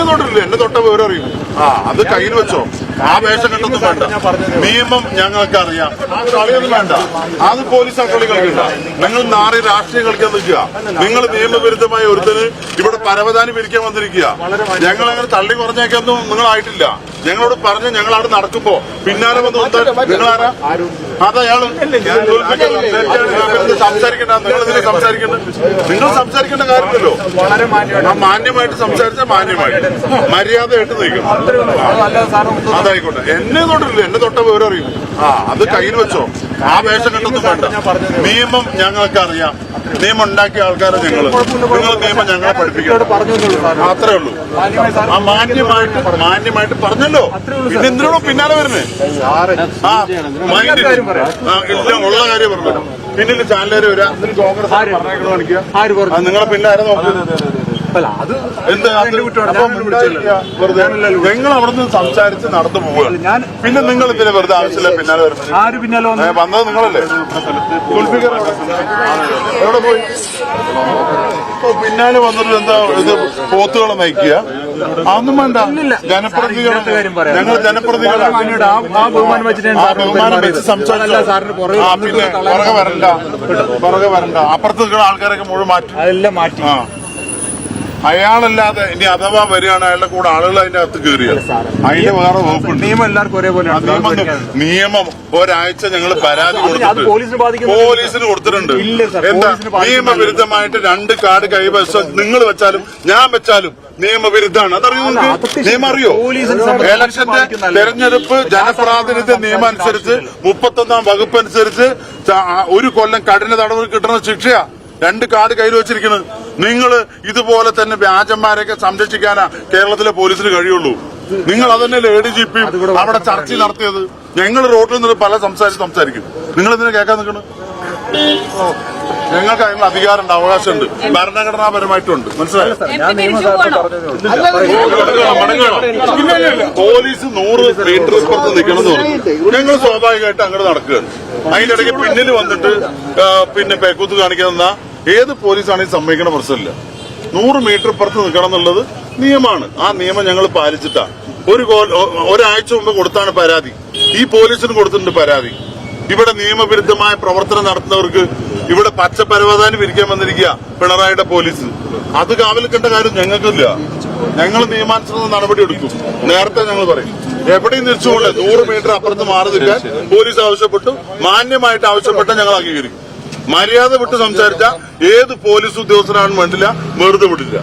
എന്നെ തൊട്ടില്ല എന്നെ തൊട്ട വിവരം അറിയും? ആ അത് കയ്യിൽ വെച്ചോ. ആ വേഷം കണ്ടൊന്നും വേണ്ട. നിയമം ഞങ്ങൾക്ക് അറിയാം. ആ കളിയൊന്നും വേണ്ട. അത് പോലീസ് ആ കളി കളിക്കണ്ട. നിങ്ങൾ നാറി രാഷ്ട്രീയം കളിക്കാൻ നിൽക്കുക. നിങ്ങൾ നിയമവിരുദ്ധമായ ഒരുത്തന് ഇവിടെ പരവതാനി പിരിക്കാൻ വന്നിരിക്കുക. ഞങ്ങൾ അങ്ങനെ തള്ളി കുറഞ്ഞേക്കൊന്നും നിങ്ങളായിട്ടില്ല. ഞങ്ങളോട് പറഞ്ഞ് ഞങ്ങൾ അവിടെ നടക്കുമ്പോ പിന്നാലെ വന്ന് നിങ്ങളാരാ? അതയാൾ സംസാരിക്കണ്ട നിങ്ങൾ ഇതിനെ സംസാരിക്കണ്ട നിങ്ങൾ സംസാരിക്കേണ്ട കാര്യമല്ലോ ആ മാന്യമായിട്ട് സംസാരിച്ച മാന്യമായിട്ട്. മര്യാദയായിട്ട് നിൽക്കണം അതായിക്കോട്ടെ. എന്നെ തൊട്ടില്ല എന്നെ തൊട്ട വിവരം അറിയും ആ അത് കയ്യിൽ വെച്ചോ. ആ വേഷം കണ്ടൊന്നും വേണ്ട. നിയമം ഞങ്ങൾക്ക് അറിയാം നിയമം ഉണ്ടാക്കിയ ആൾക്കാരെ ഞങ്ങൾ നിങ്ങൾ നിയമം ഞങ്ങളെ പഠിപ്പിക്കണം. അത്രേ ഉള്ളൂ ആ മാന്യമായിട്ട് മാന്യമായിട്ട് പറഞ്ഞല്ലോ. പിന്നെ എന്തിനാണോ പിന്നാലെ വരുന്നേ? ആ മൈൻഡ് ആ ഇല്ല ഉള്ള കാര്യം പറഞ്ഞു പിന്നിൽ ചാനലുകാർ വരാം എന്നിട്ട് കോൺഗ്രസ് പറഞ്ഞേക്കണോ കാണിക്കുക ആര് പറഞ്ഞു? ആ, നിങ്ങളെ പിന്നെ ആരെ നോക്കുന്നത് അല്ല അത് എന്താ. വെറുതെ നിങ്ങൾ അവിടുന്ന് സംസാരിച്ച് നടന്നു പോവുക. ഞാൻ പിന്നെ നിങ്ങൾ ഇതിന് വെറുതെ ആവശ്യമില്ല പിന്നാലെ വരുന്നത്. ആര് പിന്നാലെ വന്നു? വന്നത് നിങ്ങളല്ലേ? കുൽഫിക്കർ എവിടെ? പോയി? ഇപ്പൊ പിന്നാലെ വന്നിട്ട് എന്താ ഇത് പോത്തുകളെ നയിക്കുക? അതൊന്നും വേണ്ട. ഞങ്ങൾ ജനപ്രതിനിധികളാണ്. ആ- ബഹുമാനം വെച്ചിട്ട്. സംസാരിച്ചോ. പുറകെ വരണ്ട. പുറകെ വരണ്ട. അപ്പുറത്ത് ആൾക്കാരൊക്കെ മുഴുവൻ മാറ്റി. അതെല്ലാം മാറ്റി. അയാളല്ലാതെ ഇനി അഥവാ വരികയാണ് അയാളുടെ കൂടെ ആളുകൾ അതിന്റെ അകത്ത് കയറിയത്. അതിന്റെ വേറെ വകുപ്പുണ്ട്. നിയമം എല്ലാവർക്കും ഒരേപോലെ നിയമം ഒരാഴ്ച ഞങ്ങൾ പരാതി കൊടുത്തിട്ടുണ്ട്. കൊടുത്തിട്ട് പോലീസിന് കൊടുത്തിട്ടുണ്ട്. എന്താ? നിയമവിരുദ്ധമായിട്ട് രണ്ട് കാർഡ് കൈവശം നിങ്ങൾ വെച്ചാലും ഞാൻ വെച്ചാലും നിയമവിരുദ്ധമാണ്. അതറിയോ നിങ്ങൾക്ക് നിയമം അറിയോ? ഇലക്ഷന്റെ തെരഞ്ഞെടുപ്പ് ജനപ്രാതിനിധ്യ നിയമം അനുസരിച്ച് മുപ്പത്തൊന്നാം വകുപ്പ് അനുസരിച്ച് ഒരു കൊല്ലം കഠിന തടവ് കിട്ടുന്ന ശിക്ഷയാ. രണ്ട് കാർഡ് കയ്യിൽ വെച്ചിരിക്കുന്നത് നിങ്ങൾ ഇതുപോലെ തന്നെ വ്യാജന്മാരെയൊക്കെ സംരക്ഷിക്കാനാ കേരളത്തിലെ പോലീസിന് കഴിയുള്ളൂ. നിങ്ങൾ അതന്നെ എ ഡി ജി പി അവിടെ ചർച്ച നടത്തിയത്. ഞങ്ങൾ റോഡിൽ നിന്ന് പല സംസാരിച്ച് സംസാരിക്കും. നിങ്ങൾ ഇതിനെ കേൾക്കാൻ നിൽക്കണം? ഞങ്ങൾക്ക് അതിനുള്ള അധികാരമുണ്ട് അവകാശമുണ്ട്. ഭരണഘടനാപരമായിട്ടുണ്ട്. മനസ്സിലായോ? പോലീസ് നൂറ് മീറ്റർ ഇപ്പുറത്ത് നിൽക്കണമെന്ന് പറഞ്ഞു. ഞങ്ങൾ സ്വാഭാവികമായിട്ട് അങ്ങോട്ട് നടക്കുകയാണ്. അതിന്റെ ഇടയ്ക്ക് പിന്നിൽ വന്നിട്ട് പിന്നെ പേക്കൂത്ത് കാണിക്കുന്ന ഏത് പോലീസാണെങ്കിൽ സമ്മതിക്കണ പ്രശ്നമില്ല. നൂറ് മീറ്റർ പുറത്ത് നിൽക്കണം എന്നുള്ളത് നിയമമാണ്. ആ നിയമം ഞങ്ങൾ പാലിച്ചിട്ടാണ് ഒരു ഒരാഴ്ച മുമ്പ് കൊടുത്താണ് പരാതി. ഈ പോലീസിന് കൊടുത്തിട്ടുണ്ട് പരാതി. ഇവിടെ നിയമവിരുദ്ധമായ പ്രവർത്തനം നടത്തുന്നവർക്ക് ഇവിടെ പച്ച പരവതാനി പിരിക്കാൻ വന്നിരിക്കുക പിണറായിയുടെ പോലീസ്. അത് കാവലിക്കേണ്ട കാര്യം ഞങ്ങൾക്കില്ല. ഞങ്ങൾ നിയമാനുസൃത നടപടി എടുക്കും. നേരത്തെ ഞങ്ങൾ പറയും. എവിടെയും തിരിച്ചുകൊണ്ട് നൂറ് മീറ്റർ അപ്പുറത്ത് മാറി നിൽക്കാൻ പോലീസ് ആവശ്യപ്പെട്ടു. മാന്യമായിട്ട് ആവശ്യപ്പെട്ട ഞങ്ങൾ അംഗീകരിക്കും. മര്യാദ വിട്ട് സംസാരിച്ച ഏത് പോലീസ് ഉദ്യോഗസ്ഥനാണെന്ന് വേണ്ടില്ല വെറുതെ വിടില്ല.